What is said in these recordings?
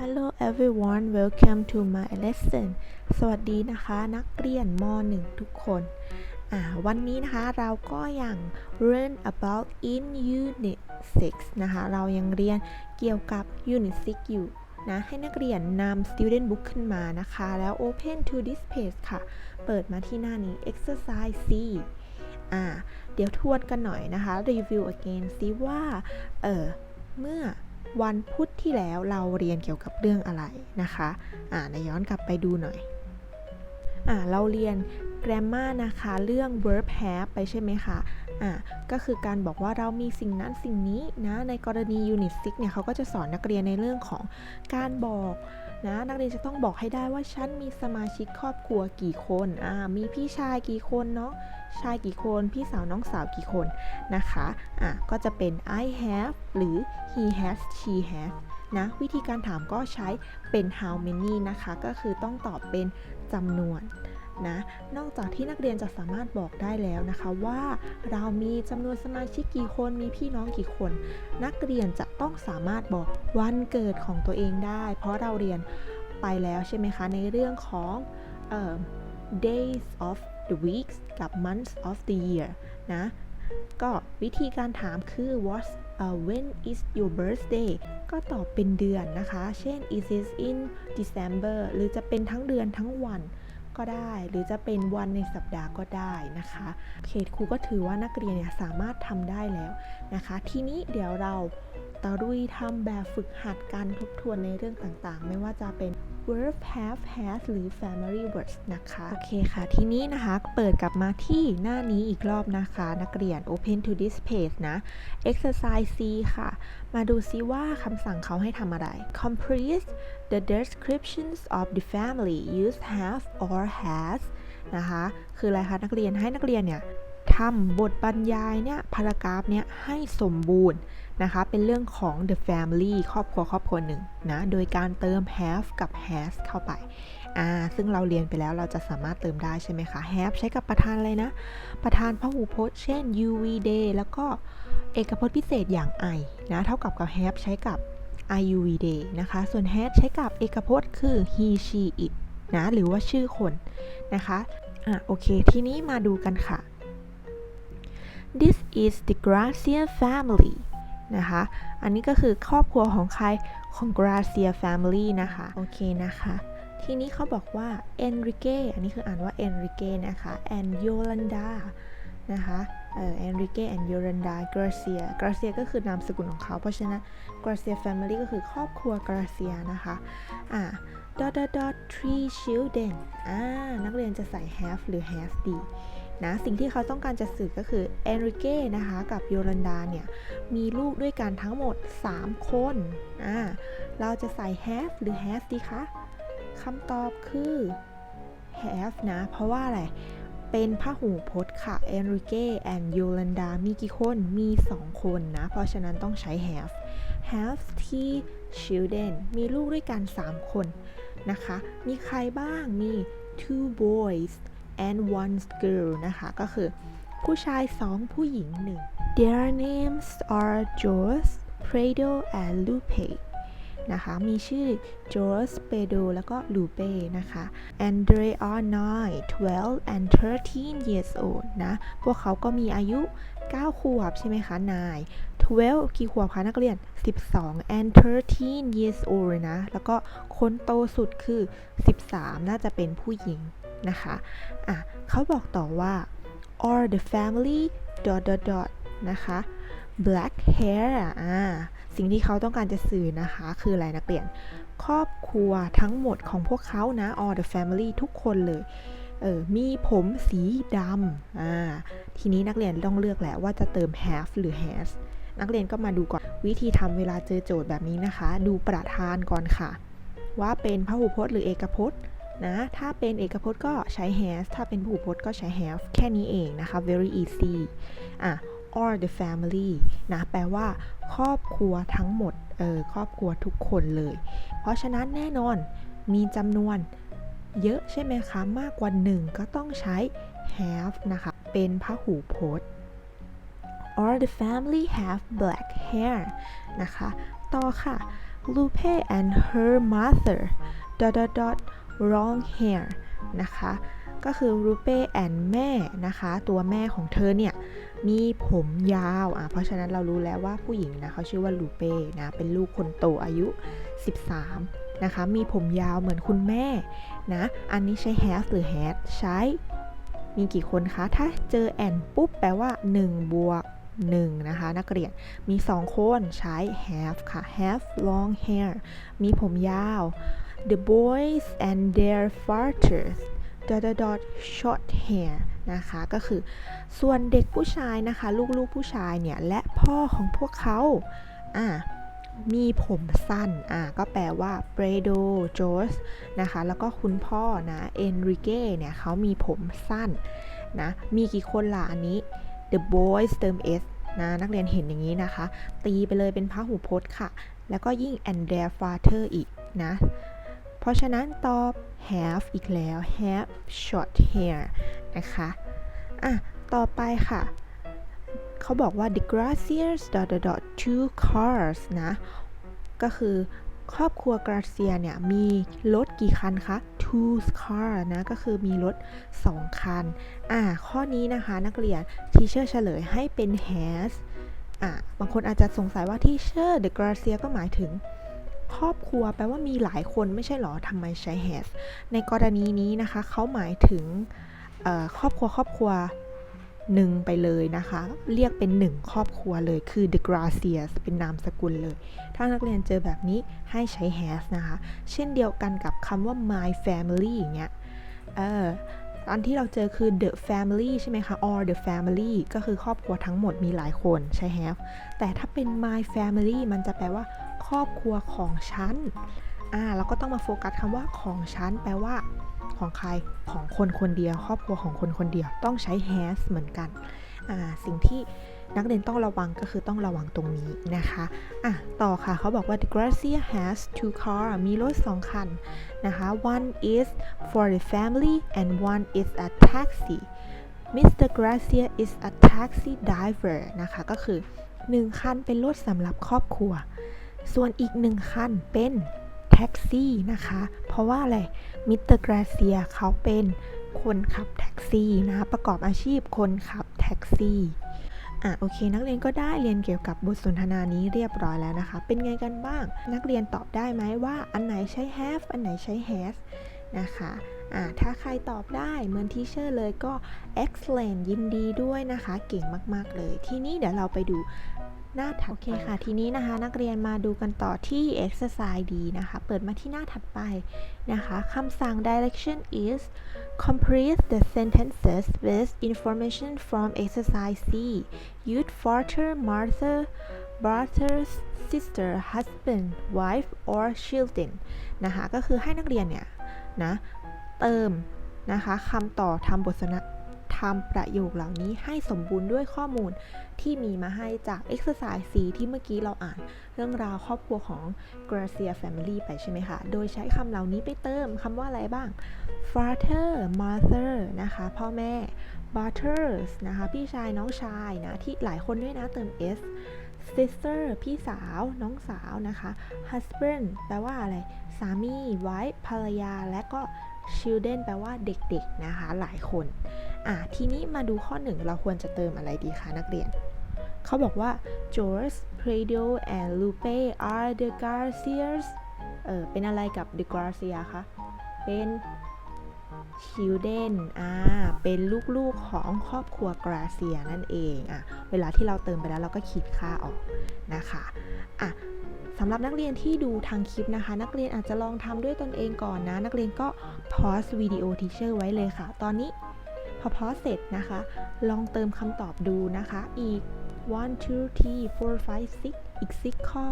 Hello everyone welcome to my lesson สวัสดีนะคะนักเรียนม .1 ทุกคนอ่าวันนี้นะคะเราก็ยัง learn about in unit 6 นะคะ เรายังเรียนเกี่ยวกับ unit 6 อยู่นะให้นักเรียนนำ student book ขึ้นมานะคะ แล้ว open to this page ค่ะ เปิดมาที่หน้านี้ exercise C อ่าเดี๋ยวทวนกันหน่อยนะคะ review again ซิว่าเออเมื่อ วันพุธที่แล้วเราเรียนเกี่ยวกับเรื่องอะไรนะคะอ่านย้อนกลับไปดูหน่อยอ่าเราเรียน grammar นะคะเรื่อง verb have ไปใช่ไหมคะอ่าก็คือการบอกว่าเรามีสิ่งนั้นสิ่งนี้นะในกรณี unit 6เนี่ยเขาก็จะสอนนักเรียนในเรื่องของการบอก นะนักเรียนจะต้องบอกให้ได้ว่าฉันมีสมาชิกครอบครัวกี่คนอ่ามีพี่ชายกี่คนเนาะชายกี่คนพี่สาวน้องสาวกี่คนนะคะอะก็จะเป็น I have หรือ he has she has นะวิธีการถามก็ใช้เป็น how many นะคะ ก็คือต้องตอบเป็นจำนวน นะ นอกจากที่นักเรียนจะสามารถบอกได้แล้วนะคะว่าเรามีจำนวนสมาชิกกี่คนมีพี่น้องกี่คน นักเรียนจะต้องสามารถบอกวันเกิดของตัวเองได้ เพราะเราเรียนไปแล้วใช่ไหมคะในเรื่องของ days of the weeks กับ months of the year นะ ก็วิธีการถามคือ what uh, when is your birthday ก็ตอบเป็นเดือนนะคะ เช่น is it in December หรือจะเป็นทั้งเดือนทั้งวัน ก็ได้ หรือจะเป็นวันในสัปดาห์ก็ได้นะคะเคครูก็ถือว่านักเรียนเนี่ยสามารถทำได้แล้วนะคะ ทีนี้เดี๋ยวเราตะลุยทำแบบฝึกหัดการทบทวนในเรื่องต่างๆ ไม่ว่าจะเป็น verb have has หรือ family words นะคะ โอเคค่ะ ทีนี้นะคะ เปิดกลับมาที่หน้านี้อีกรอบนะคะ นักเรียน open to this page นะ exercise C ค่ะ มาดูซิว่าคำสั่งเขาให้ทำอะไร complete the descriptions of the family use have or has นะคะ คืออะไรคะ นักเรียนให้นักเรียนเนี่ย ทำบทบรรยายเนี่ยพารากราฟเนี่ยให้สมบูรณ์นะคะ เป็นเรื่องของ the family ครอบครัวครอบครัวหนึ่งนะ โดยการเติม have กับ has เข้าไปอ่าซึ่งเราเรียนไปแล้วเราจะสามารถเติมได้ใช่ไหมคะ have ใช้กับประธานอะไรนะ ประธานพหูพจน์ เช่น you we they แล้วก็เอกพจน์พิเศษอย่าง I นะ เท่ากับกับ have ใช้กับ I you we they นะคะ ส่วน has ใช้กับเอกพจน์คือ he she it นะ หรือว่าชื่อคนนะคะอะโอเค ทีนี้มาดูกันค่ะ This is the Gracia family นะคะ อันนี้ก็คือครอบครัวของใครของ Gracia family นะคะ โอเคนะคะทีนี้เขาบอกว่า Enrique อันนี้คืออ่านว่า Enrique นะคะ and Yolanda นะคะเออ Enrique and Yolanda Gracia Gracia ก็คือนามสกุลของเขา เพราะฉะนั้น Gracia family ก็คือครอบครัว Gracia นะคะ อ่า dot dot dot three children อ่า นักเรียนจะใส่ have หรือ has ดี นะสิ่งที่เขาต้องการจะสื่อก็คือ Enrique นะคะกับ Yolanda เนี่ยมีลูกด้วยกันทั้งหมด 3 คนอ่าเราจะใส่ have หรือ has ดีคะคำตอบคือ have นะ เพราะว่าอะไร เป็นพหูพจน์ค่ะ Enrique and Yolanda มีกี่คนมี 2 คนนะ เพราะฉะนั้นต้องใช้ have have three children มีลูกด้วยกัน 3 คนนะคะ มีใครบ้างมี two boys and one girl นะคะ ก็คือผู้ชาย2ผู้หญิง1 Their names are George Prado and Lupe นะคะ มีชื่อ George Pedro แล้วก็ Lupe นะคะ and they are 9 12 and 13 years old นะ พวกเขาก็มีอายุ 9 ขวบใช่ไหมคะนาย12 กี่ขวบคะนักเรียน 12 and 13 years old นะ แล้วก็คนโตสุดคือ 13 น่าจะเป็นผู้หญิง นะคะอะเขาบอกต่อว่า or the family dot dot dot นะคะ black hair อ่าสิ่งที่เขาต้องการจะสื่อนะคะ คืออะไรนักเรียน ครอบครัวทั้งหมดของพวกเขานะ or the family ทุกคนเลยเออมีผมสีดำอ่าทีนี้นักเรียนต้องเลือกแหละว่าจะเติม have หรือ has นักเรียนก็มาดูก่อนวิธีทำเวลาเจอโจทย์แบบนี้นะคะ ดูประธานก่อนค่ะ ว่าเป็นพหูพจน์หรือเอกพจน์ นะ ถ้าเป็นเอกพจน์ก็ใช้ has ถ้าเป็นพหูพจน์ก็ใช้ have แค่นี้เองนะคะ very easy อะ or the family นะ แปลว่าครอบครัวทั้งหมด เออ ครอบครัวทุกคนเลย เพราะฉะนั้นแน่นอนมีจำนวนเยอะใช่ไหมคะ มากกว่า1ก็ต้องใช้ have นะคะ เป็นพหูพจน์ or the family have black hair นะคะ ต่อค่ะ Lupe and her mother dot dot dot long hair นะคะ ก็คือ Lupe and แม่นะคะ ตัวแม่ของเธอเนี่ย มีผมยาวอะเพราะฉะนั้นเรารู้แล้วว่าผู้หญิงนะเขาชื่อว่าลูเป้นะ เป็นลูกคนโตอายุ 13 นะคะ มีผมยาวเหมือนคุณแม่นะ อันนี้ใช้ have หรือ had ใช้ มีกี่คนคะ ถ้าเจอ and ปุ๊บแปลว่า 1 บวก1นะคะนักเรียนมี 2 คนใช้ have ค่ะ have long hair มีผมยาว the boys and their fathers dot dot dot short hair นะคะก็คือส่วนเด็กผู้ชายนะคะ ลูกๆผู้ชายเนี่ย และพ่อของพวกเขาอ่ามีผมสั้น อ่า ก็แปลว่า Bredo George นะคะ แล้วก็คุณพ่อนะ Enrique เนี่ยเขามีผมสั้น นะ มีกี่คนล่ะอันนี้ the boys เติม s นะ นักเรียนเห็นอย่างนี้นะคะ ตีไปเลยเป็นพหูพจน์ค่ะ แล้วก็ยิ่ง and their father อีกนะ เพราะฉะนั้นตอบ have อีกแล้ว have short hair นะคะอะต่อไปค่ะ เขาบอกว่า the Gracias dot dot dot two cars นะ ก็คือครอบครัวกราเซียเนี่ย มีรถกี่คันคะ two car นะ ก็คือมีรถ 2 คัน อ่า ข้อนี้นะคะนักเรียนทีเชอร์เฉลยให้เป็น has อะบางคนอาจจะสงสัยว่าทีเชอร์ the Gracia ก็หมายถึง ครอบครัวแปลว่ามีหลายคนไม่ใช่หรอทำไมใช้ has ในกรณีนี้นะคะเขาหมายถึงครอบครัวครอบครัวหนึ่งไปเลยนะคะ เรียกเป็นหนึ่งครอบครัวเลยคือ the Gracias เป็นนามสกุลเลย ถ้านักเรียนเจอแบบนี้ให้ใช้ has นะคะ เช่นเดียวกันกับคำว่า my family อย่างเงี้ยเอออันที่เราเจอคือ the family ใช่ไหมคะ or the family ก็คือครอบครัวทั้งหมดมีหลายคนใช้ have แต่ถ้าเป็น my family มันจะแปลว่า รอบครัวของฉัน อ่าเราก็ต้องมาโฟกัสคำว่าของฉันแปลว่าของใครของคนคนเดียว ครอบครัวของคนคนเดียวต้องใช้ has เหมือนกัน อ่าสิ่งที่นักเรียนต้องระวังก็คือต้องระวังตรงนี้นะคะอะต่อค่ะเขาบอกว่า the Gracia has two car มีรถสองคันนะคะ one is for the family and one is a taxi Mr. Gracia is a taxi driver นะคะ ก็คือ 1 คันเป็นรถสำหรับครอบครัว ส่วนอีก1คันเป็นแท็กซี่นะคะ เพราะว่าอะไร มิสเตอร์กราเซียเขาเป็นคนขับแท็กซี่นะคะประกอบอาชีพคนขับแท็กซี่อะโอเค นักเรียนก็ได้เรียนเกี่ยวกับบทสนทนานี้เรียบร้อยแล้วนะคะ เป็นไงกันบ้าง นักเรียนตอบได้ไหมว่าอันไหนใช้ have อันไหนใช้ has นะคะอะถ้าใครตอบได้เหมือนทีเชอร์เลยก็ excellent ยินดีด้วยนะคะ เก่งมาก ๆ เลย ทีนี้เดี๋ยวเราไปดู หน้าถัดโอเคค่ะ ทีนี้นะคะ นักเรียนมาดูกันต่อที่ exercise D นะคะ เปิดมาที่หน้าถัดไปนะคะคำสั่ง direction is complete the sentences with information from exercise C youth father mother brothers sister husband wife or children นะคะ ก็คือให้นักเรียนเนี่ยนะ เติมนะคะคำต่อทำบทสนทนา ทำประโยคเหล่านี้ให้สมบูรณ์ด้วยข้อมูลที่มีมาให้จาก exercise C ที่เมื่อกี้เราอ่าน เรื่องราวครอบครัวของ Gracia Family ไปใช่ไหมคะ โดยใช้คำเหล่านี้ไปเติมคำว่าอะไรบ้าง father mother นะคะ พ่อแม่ brothers นะคะ พี่ชายน้องชายนะ ที่หลายคนด้วยนะเติม s sister พี่สาวน้องสาวนะคะ husband แปลว่าอะไร สามี wife ภรรยา และก็ children แปลว่าเด็กๆนะคะ หลายคนอะทีนี้มาดูข้อหนึ่งเราควรจะเติมอะไรดีคะนักเรียน เขาบอกว่า George, Prado and Lupe are the Garcias เออเป็นอะไรกับ the Garcia คะ เป็น children อ่า เป็นลูกๆของครอบครัว Gracia นั่นเองอะเวลาที่เราเติมไปแล้วเราก็ขีดค่าออกนะคะอะสำหรับนักเรียนที่ดูทางคลิปนะคะ นักเรียนอาจจะลองทำด้วยตนเองก่อนนะ นักเรียนก็พอสวิดีโอทีเชอร์ไว้เลยค่ะ ตอนนี้พอพอเสร็จนะคะ ลองเติมคำตอบดูนะคะ อีก one two three four five six อีก 6 ข้อ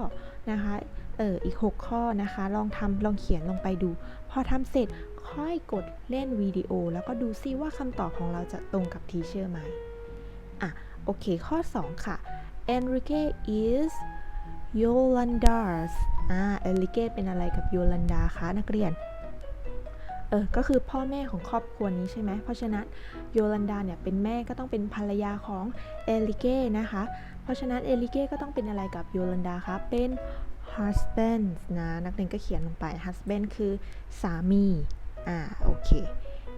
นะคะ เอออีก 6 ข้อนะคะ ลองทำลองเขียนลงไปดู พอทำเสร็จ ค่อยกดเล่นวิดีโอ แล้วก็ดูซิว่าคำตอบของเราจะตรงกับทีเชอร์ไหมอะโอเคข้อ 2 ค่ะ Enrique is Yolanda's อ่า Enrique เป็นอะไรกับ Yolanda คะนักเรียนเออ ก็คือพ่อแม่ของครอบครัวนี้ใช่ไหม เพราะฉะนั้นโยลันดาเนี่ยเป็นแม่ก็ต้องเป็นภรรยาของเอลิเก้นะคะ เพราะฉะนั้นเอลิเก้ก็ต้องเป็นอะไรกับโยลันดาคะเป็น husband นะ นักเรียนก็เขียนลงไป husband คือสามี อ่าโอเค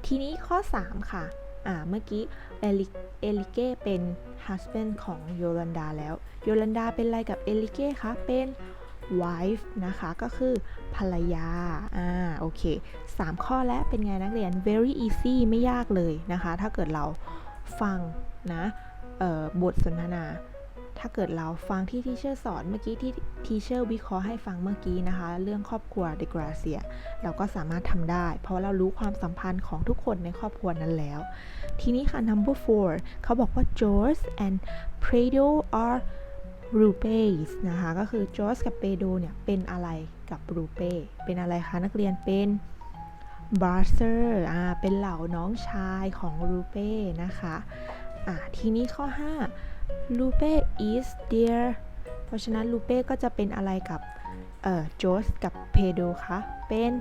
ทีนี้ข้อ 3 ค่ะ อ่าเมื่อกี้เอลิเอลิเก้เป็น husband ของโยลันดาแล้วโยลันดาเป็นอะไรกับเอลิเก้คะเป็น wife นะคะ ก็คือภรรยา อ่า โอเค 3 ข้อแล้วเป็นไงนักเรียน very easy ไม่ยากเลยนะคะ ถ้าเกิดเราฟังนะ เอ่อ บทสนทนา ถ้าเกิดเราฟังที่ทีเชอร์สอนเมื่อกี้ที่ทีเชอร์วิเคราะห์ให้ฟังเมื่อกี้นะคะ เรื่องครอบครัวเดกราเซีย เราก็สามารถทำได้ เพราะเรารู้ความสัมพันธ์ของทุกคนในครอบครัวนั้นแล้ว ทีนี้ค่ะ number four เขาบอกว่า George and Pedro are rupes นะคะ ก็คือ George กับ Pedro เนี่ยเป็นอะไรกับ rupe เป็นอะไรคะนักเรียนเป็น brother อ่าเป็นเหล่าน้องชายของ rupe นะคะอ่าทีนี้ข้อ 5 rupe is their เพราะฉะนั้น rupe ก็จะเป็นอะไรกับเอ่อ George กับ Pedro คะเป็น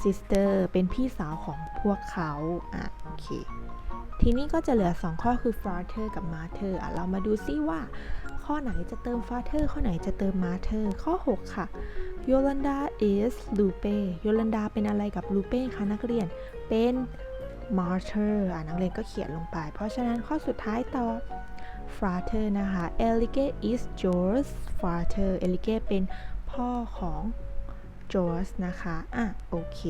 sister เป็นพี่สาวของพวกเขาอะโอเคทีนี้ก็จะเหลือ 2 ข้อคือ father กับ mother อะเรามาดูซิว่า ข้อไหนจะเติม father ข้อไหนจะเติม mother ข้อ 6 ค่ะ Yolanda is Lupe Yolanda เป็นอะไรกับ Lupe คะนักเรียนเป็น mother อะนักเรียนก็เขียนลงไป เพราะฉะนั้นข้อสุดท้ายตอบ father นะคะ Elige is George father Elige เป็นพ่อของ George นะคะ อะ โอเค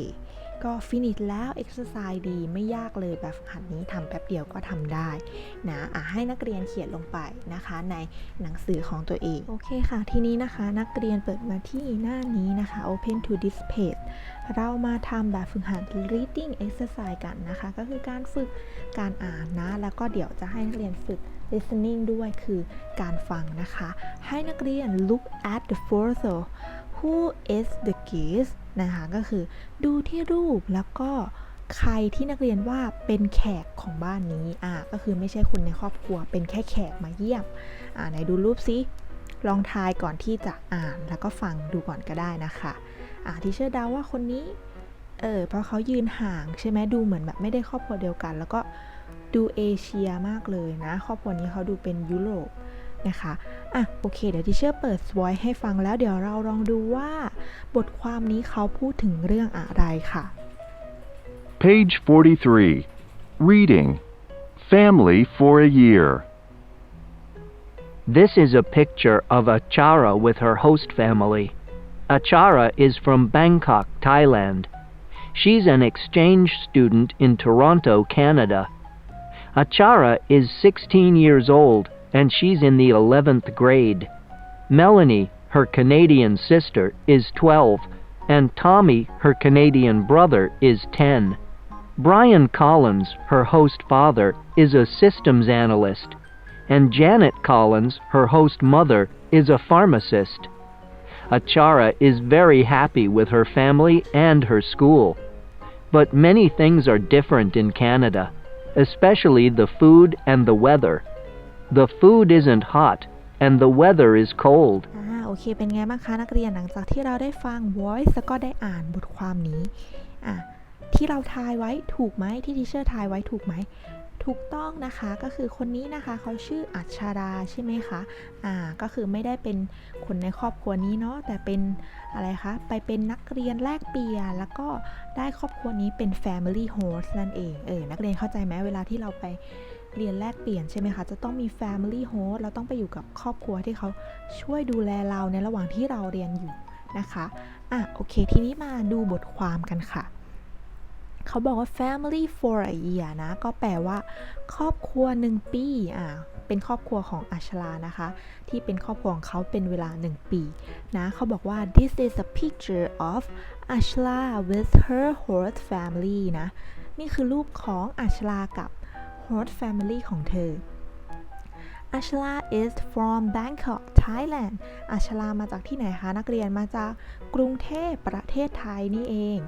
ก็ฟินิชแล้ว exercise ดีไม่ยากเลยแบบฝึกหัดนี้ทำแป๊บเดียวก็ทำได้นะ อะ ให้นักเรียนเขียนลงไปนะคะ ในหนังสือของตัวเอง โอเคค่ะ ทีนี้นะคะนักเรียนเปิดมาที่หน้านี้นะคะ open to this page เรามาทำแบบฝึกหัด reading exercise กันนะคะ ก็คือการฝึกการอ่านนะ แล้วก็เดี๋ยวจะให้นักเรียนฝึก listening ด้วยคือการฟังนะคะ ให้นักเรียน look at the photo who is the guest นะคะก็คือดูที่รูปแล้วก็ใครที่นักเรียนว่าเป็นแขกของบ้านนี้อ่าก็คือไม่ใช่คนในครอบครัว เป็นแค่แขกมาเยี่ยมอ่าไหนดูรูปซิลองทายก่อนที่จะอ่านแล้วก็ฟังดูก่อนก็ได้นะคะอ่าที่เชื่อเดาว่าคนนี้เออเพราะเขายืนห่างใช่ไหมดูเหมือนแบบไม่ได้ครอบครัวเดียวกัน แล้วก็ ดูเอเชียมากเลยนะครอบครัวนี้เขาดูเป็นยุโรปนะคะอะโอเค เดี๋ยวที่เชื่อเปิด voice ให้ฟังแล้วเดี๋ยวเราลองดูว่า บทความนี้เขาพูดถึงเรื่องอะไรค่ะ Page 43. Reading. Family for a year. This is a picture of Achara with her host family. Achara is from Bangkok, Thailand. She's an exchange student in Toronto, Canada. Achara is 16 years old and she's in the 11th grade. Melanie, her Canadian sister, is 12, and Tommy, her Canadian brother, is 10. Brian Collins, her host father, is a systems analyst, and Janet Collins, her host mother, is a pharmacist. Achara is very happy with her family and her school. But many things are different in Canada, especially the food and the weather. The food isn't hot, and the weather is cold. อ่าโอเค เป็นไงบ้างคะนักเรียนหลังจากที่เราได้ฟัง voice แล้วก็ได้อ่านบทความนี้อะที่เราทายไว้ถูกไหมที่ทีเชอร์ทายไว้ถูกไหม ถูกต้องนะคะก็คือคนนี้นะคะเขาชื่ออัชราใช่ไหมคะอ่าก็คือไม่ได้เป็นคนในครอบครัวนี้เนาะแต่เป็นอะไรคะไปเป็นนักเรียนแลกเปลี่ยนแล้วก็ได้ครอบครัวนี้เป็น family host นั่นเองเออนักเรียนเข้าใจไหมเวลาที่เราไปเรียนแลกเปลี่ยนใช่ไหมคะ จะต้องมี family host เราต้องไปอยู่กับครอบครัวที่เขาช่วยดูแลเราในระหว่างที่เราเรียนอยู่นะคะ อะ โอเค ทีนี้มาดูบทความกันค่ะ เขาบอกว่า family for a year นะ ก็แปลว่า ครอบครัวหนึ่งปี อ่า เป็นครอบครัวของอัชลานะคะ ที่เป็นครอบครัวของเขาเป็นเวลา 1 ปี นะ เขาบอกว่า this is a picture of Ashla with her horse family นะ นี่คือรูปของอัชลากับ horse family ของเธอ Ashla is from Bangkok Thailand อัชลามาจากที่ไหนคะ นักเรียนมาจากกรุงเทพประเทศไทยนี่เอง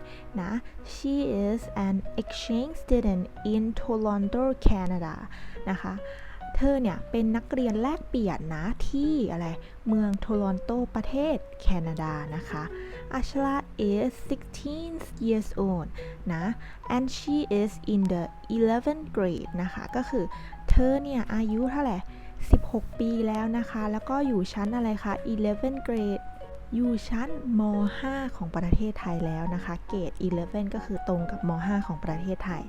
นะ she is an exchange student in Toronto Canada นะคะ เธอเนี่ยเป็นนักเรียนแลกเปลี่ยนนะที่อะไร เมืองโทรอนโตประเทศแคนาดานะคะ Ashla is 16 years old นะ and she is in the 11th grade นะคะ ก็คือเธอเนี่ยอายุเท่าไหร่ 16 ปีแล้วนะคะ แล้วก็อยู่ชั้นอะไรคะ 11 grade อยู่ชั้นม 5 ของประเทศไทยแล้วนะคะ เกรด 11 ก็คือตรงกับม 5 ของประเทศไทย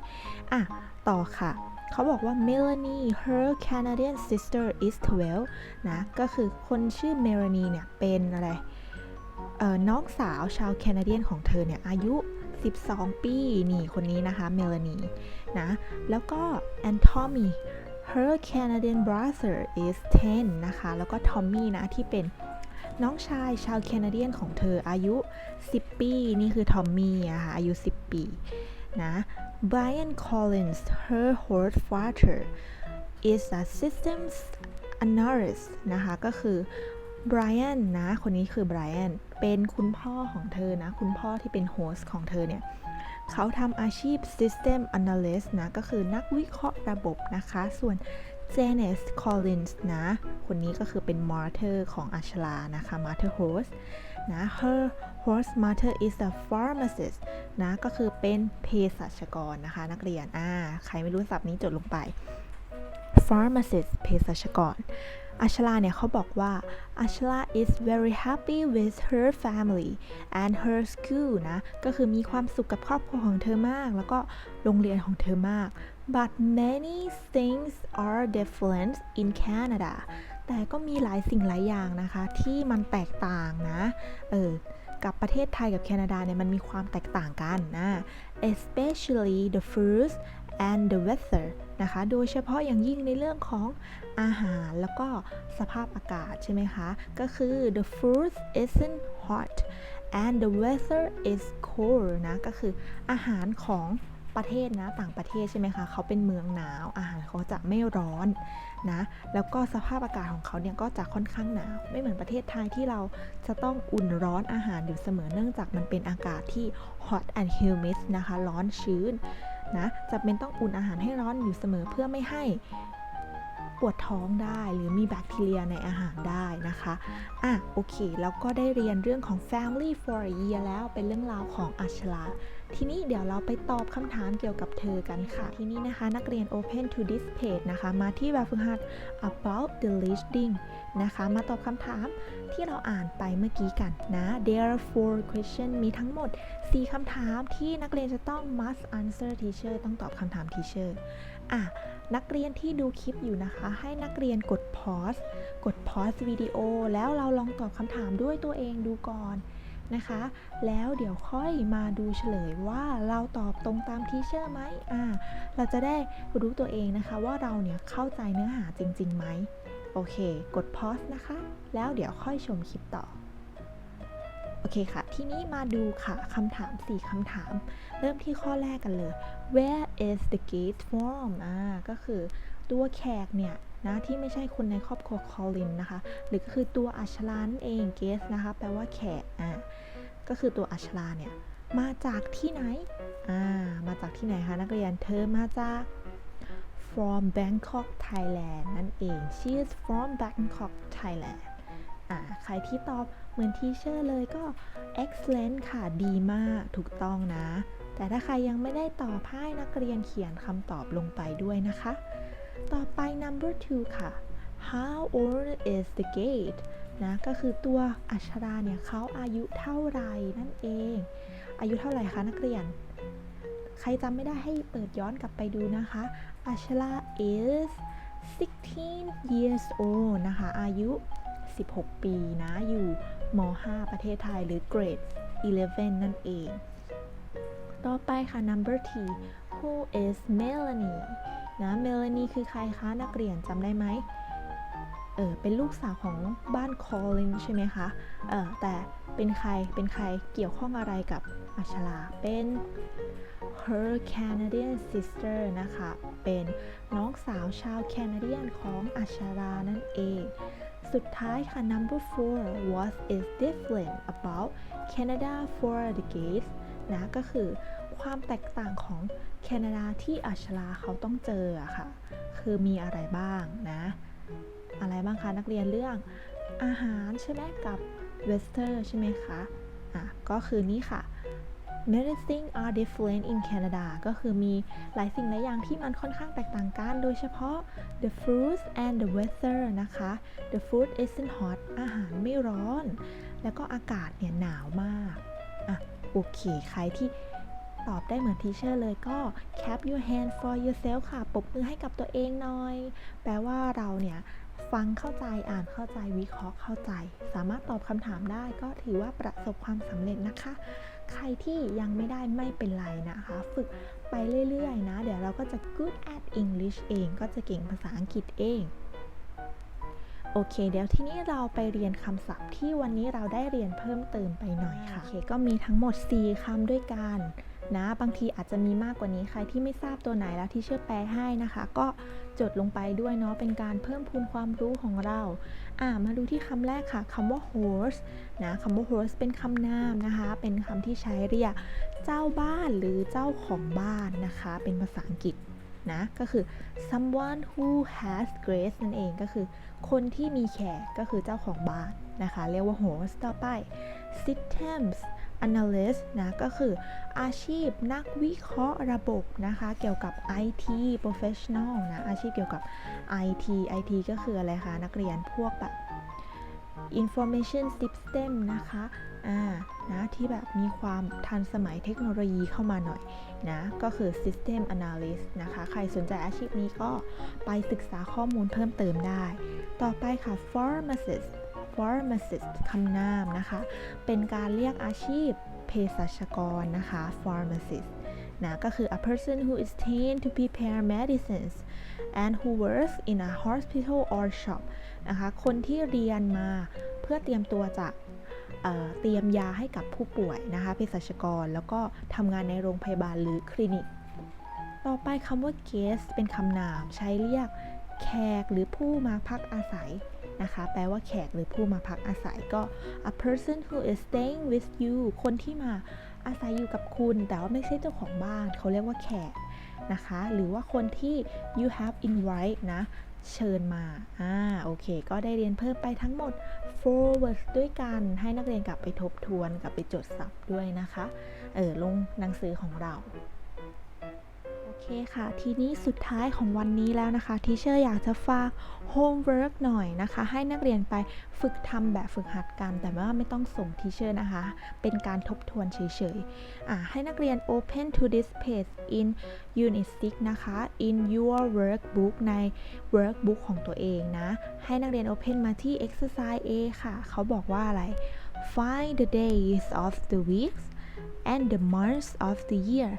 อะ ต่อค่ะ เขาบอกว่า Melanie her Canadian sister is 12 นะ ก็คือคนชื่อ Melanie เนี่ย เป็นอะไรเออน้องสาวชาวแคนาเดียนของเธอเนี่ย อายุ 12 ปี นี่ คนนี้นะคะ Melanie นะ แล้วก็ and Tommy her Canadian brother is 10 นะคะ แล้วก็ Tommy นะที่เป็นน้องชายชาวแคนาเดียนของเธออายุ 10 ปี นี่คือ Tommy อะค่ะอายุ 10 ปีนะ Brian Collins her horse father is a systems analyst นะคะ ก็คือ Brian นะ คนนี้คือ Brian เป็นคุณพ่อของเธอนะ คุณพ่อที่เป็นโฮสของเธอเนี่ย เขาทำอาชีพ System Analyst นะ ก็คือนักวิเคราะห์ระบบนะคะ ส่วน Janice Collins นะ คนนี้ก็คือเป็น Martyr ของอัชลานะคะ Martyr Horse นะ Her horse mother is a pharmacist นะ ก็คือเป็นเภสัชกรนะคะ นักเรียน อ่า ใครไม่รู้ศัพท์นี้จดลงไป pharmacist เภสัชกร อัชลาเนี่ยเขาบอกว่าอัชลา is very happy with her family and her school นะ ก็คือมีความสุขกับครอบครัวของเธอมาก แล้วก็โรงเรียนของเธอมาก but many things are different in Canada แต่ก็มีหลายสิ่งหลายอย่างนะคะ ที่มันแตกต่างนะ เออ กับประเทศไทยกับแคนาดาเนี่ยมันมีความแตกต่างกันนะ especially the fruits and the weather นะคะ โดยเฉพาะอย่างยิ่งในเรื่องของอาหารแล้วก็สภาพอากาศใช่ไหมคะ ก็คือ the food isn't hot and the weather is cold นะ ก็คืออาหารของประเทศนะ ต่างประเทศใช่ไหมคะ เขาเป็นเมืองหนาว อาหารเขาจะไม่ร้อนนะ แล้วก็สภาพอากาศของเขาเนี่ยก็จะค่อนข้างหนาว ไม่เหมือนประเทศไทยที่เราจะต้องอุ่นร้อนอาหารอยู่เสมอ เนื่องจากมันเป็นอากาศที่ hot and humid นะคะ ร้อนชื้น นะจะเป็นต้องอุ่นอาหารให้ร้อนอยู่เสมอเพื่อไม่ให้ปวดท้องได้หรือมีแบคทีเรียในอาหารได้นะคะ อะโอเค แล้วก็ได้เรียนเรื่องของ family for a year แล้วเป็นเรื่องราวของอัชลา ทีนี้เดี๋ยวเราไปตอบคำถามเกี่ยวกับเธอกันค่ะ ทีนี้นะคะนักเรียน open to this page นะคะ มาที่แบบฝึกหัด about the reading นะคะ มาตอบคำถามที่เราอ่านไปเมื่อกี้กันนะ there are four question มีทั้งหมด 4คำถามที่นักเรียนจะต้อง must answer teacher ต้องตอบคำถาม teacher อะนักเรียนที่ดูคลิปอยู่นะคะ ให้นักเรียนกด pause กด pause วิดีโอแล้วเราลองตอบคำถามด้วยตัวเองดูก่อน นะคะ แล้วเดี๋ยวค่อยมาดูเฉลยว่าเราตอบตรงตามทีเชอร์ไหมอ่าเราจะได้รู้ตัวเองนะคะว่าเราเนี่ยเข้าใจเนื้อหาจริงๆไหมโอเค กด pause นะคะ แล้วเดี๋ยวค่อยชมคลิปต่อ โอเคค่ะ ทีนี้มาดูค่ะคำถาม 4คำถาม เริ่มที่ข้อแรกกันเลย where is the gate from อ่าก็คือตัวแขกเนี่ย นะที่ไม่ใช่คนในครอบครัวคอลินนะคะ หรือก็คือตัวอัชลานั่นเอง guest นะคะ แปลว่าแขกอ่าก็คือตัวอัชลาเนี่ยมาจากที่ไหนอ่ามาจากที่ไหนคะนักเรียนเธอมาจาก from Bangkok Thailand นั่นเอง she is from Bangkok Thailand อ่าใครที่ตอบเหมือนทีเชอร์เลยก็ excellent ค่ะ ดีมากถูกต้องนะ แต่ถ้าใครยังไม่ได้ตอบให้นักเรียนเขียนคำตอบลงไปด้วยนะคะ ต่อไป number two ค่ะ how old is the gate นะก็คือตัวอัชราเนี่ยเขาอายุเท่าไหร่นั่นเอง อายุเท่าไหร่คะนักเรียน ใครจำไม่ได้ให้เปิดย้อนกลับไปดูนะคะอัชรา is 16 years old นะคะ อายุ 16 ปีนะ อยู่ม 5 ประเทศไทยหรือ grade 11 นั่นเอง ต่อไปค่ะ number T who is Melanie นะ Melanie คือใครคะนักเรียนจำได้ไหมเออเป็นลูกสาวของบ้าน Collin ใช่ไหมคะเออแต่เป็นใครเป็นใครเกี่ยวข้องอะไรกับอัชราเป็น her Canadian sister นะคะ เป็นน้องสาวชาวแคนาเดียนของอัชรานั่นเอง สุดท้ายค่ะ number four what is different about Canada for the gays นะ ก็คือความแตกต่างของ แคนาดาที่อัชราเขาต้องเจออะค่ะ คือมีอะไรบ้างนะ อะไรบ้างคะนักเรียนเรื่องอาหารใช่ไหมกับเวสเทอร์ใช่ไหมคะอะก็คือนี่ค่ะ medicine are different in Canada ก็คือมีหลายสิ่งหลายอย่างที่มันค่อนข้างแตกต่างกัน โดยเฉพาะ the fruits and the weather นะคะ the food isn't hot อาหารไม่ร้อน แล้วก็อากาศเนี่ยหนาวมาก อะ โอเค ใครที่ ตอบได้เหมือนทีเชอร์เลยก็ clap your hand for yourself ค่ะปบมือให้กับตัวเองหน่อย แปลว่าเราเนี่ยฟังเข้าใจอ่านเข้าใจวิเคราะห์เข้าใจ สามารถตอบคำถามได้ก็ถือว่าประสบความสำเร็จนะคะ ใครที่ยังไม่ได้ไม่เป็นไรนะคะ ฝึกไปเรื่อยๆนะ เดี๋ยวเราก็จะ good at English เองก็จะเก่งภาษาอังกฤษเองโอเค เดี๋ยวทีนี้เราไปเรียนคำศัพท์ที่วันนี้เราได้เรียนเพิ่มเติมไปหน่อยค่ะโอเคก็มีทั้งหมด 4 คำด้วยกัน นะบางทีอาจจะมีมากกว่านี้ใครที่ไม่ทราบตัวไหนแล้วที่เชื่อแปลให้นะคะ ก็จดลงไปด้วยเนาะเป็นการเพิ่มพูนความรู้ของเรา อ่ามาดูที่คำแรกค่ะคำว่า horse นะคำว่า horse เป็นคำนามนะคะ เป็นคำที่ใช้เรียกเจ้าบ้านหรือเจ้าของบ้านนะคะ เป็นภาษาอังกฤษนะก็คือ someone who has grace นั่นเองก็คือคนที่มีแขกก็คือเจ้าของบ้านนะคะ เรียกว่า host ต่อไป systems analyst นะก็คืออาชีพนักวิเคราะห์ระบบนะคะเกี่ยวกับ IT professional นะอาชีพเกี่ยวกับ IT IT ก็คืออะไรคะ นักเรียนพวกแบบ information system นะคะอ่านะที่แบบมีความทันสมัยเทคโนโลยีเข้ามาหน่อยนะก็คือ system analyst นะคะ ใครสนใจอาชีพนี้ก็ไปศึกษาข้อมูลเพิ่มเติมได้ ต่อไปค่ะ pharmacist pharmacist คำนามนะคะ เป็นการเรียกอาชีพเภสัชกรนะคะ pharmacist นะก็คือ a person who is trained to prepare medicines and who works in a hospital or shop นะคะ คนที่เรียนมาเพื่อเตรียมตัวจะเอ่อเตรียมยาให้กับผู้ป่วยนะคะเภสัชกร แล้วก็ทำงานในโรงพยาบาลหรือคลินิก ต่อไปคำว่า guest เป็นคำนามใช้เรียก แขกหรือผู้มาพักอาศัยนะคะ แปลว่าแขกหรือผู้มาพักอาศัยก็ a person who is staying with you คนที่มาอาศัยอยู่กับคุณ แต่ว่าไม่ใช่เจ้าของบ้าน เขาเรียกว่าแขกนะคะ หรือว่าคนที่ you have invite นะ เชิญมา อ่า โอเค ก็ได้เรียนเพิ่มไปทั้งหมด four words ด้วยกัน ให้นักเรียนกลับไปทบทวน กลับไปจดศัพท์ด้วยนะคะ เออลงหนังสือของเรา เคค่ะ ทีนี้สุดท้ายของวันนี้แล้วนะคะทีเชอร์อยากจะฝาก homework หน่อยนะคะ ให้นักเรียนไปฝึกทำแบบฝึกหัดกัน แต่ว่าไม่ต้องส่งทีเชอร์นะคะ เป็นการทบทวนเฉยๆ ให้นักเรียน open to this page in unit 6 นะคะ in your workbook ใน workbook ของตัวเองนะ ให้นักเรียน open มาที่ exercise A ค่ะ เขาบอกว่าอะไร find the days of the weeks and the months of the year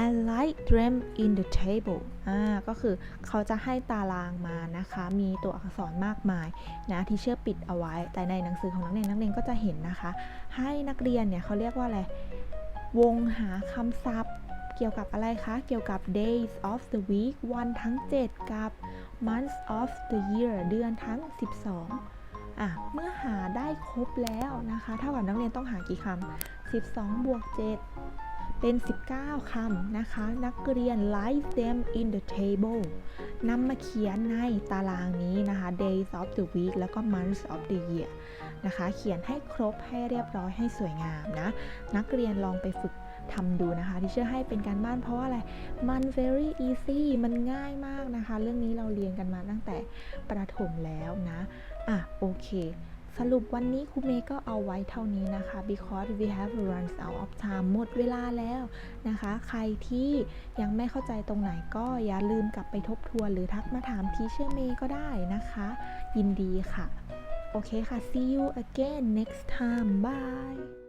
and write them in the table อ่าก็คือเขาจะให้ตารางมานะคะ มีตัวอักษรมากมายนะที่เชื่อปิดเอาไว้ แต่ในหนังสือของนักเรียนนักเรียนก็จะเห็นนะคะ ให้นักเรียนเนี่ยเขาเรียกว่าอะไร วงหาคำศัพท์เกี่ยวกับอะไรคะ เกี่ยวกับ days of the week วันทั้ง 7 กับ months of the year เดือนทั้ง 12อะเมื่อหาได้ครบแล้วนะคะ เท่ากับนักเรียนต้องหากี่คำ 12 บวก 7 เป็น 19 คำนะคะ นักเรียน write them in the table นำมาเขียนในตารางนี้นะคะ days of the week แล้วก็ months of the year นะคะ เขียนให้ครบให้เรียบร้อยให้สวยงามนะ นักเรียนลองไปฝึกทำดูนะคะที่เชื่อให้เป็นการบ้านเพราะว่าอะไร มัน very easy มันง่ายมากนะคะ เรื่องนี้เราเรียนกันมาตั้งแต่ประถมแล้วนะ อะ โอเค สรุปวันนี้ครูเมย์ก็เอาไว้เท่านี้นะคะ because we have run out of time หมดเวลาแล้วนะคะ ใครที่ยังไม่เข้าใจตรงไหนก็อย่าลืมกลับไปทบทวนหรือทักมาถามทีเชอร์เมย์ก็ได้นะคะ ยินดีค่ะ โอเคค่ะ see you again next time bye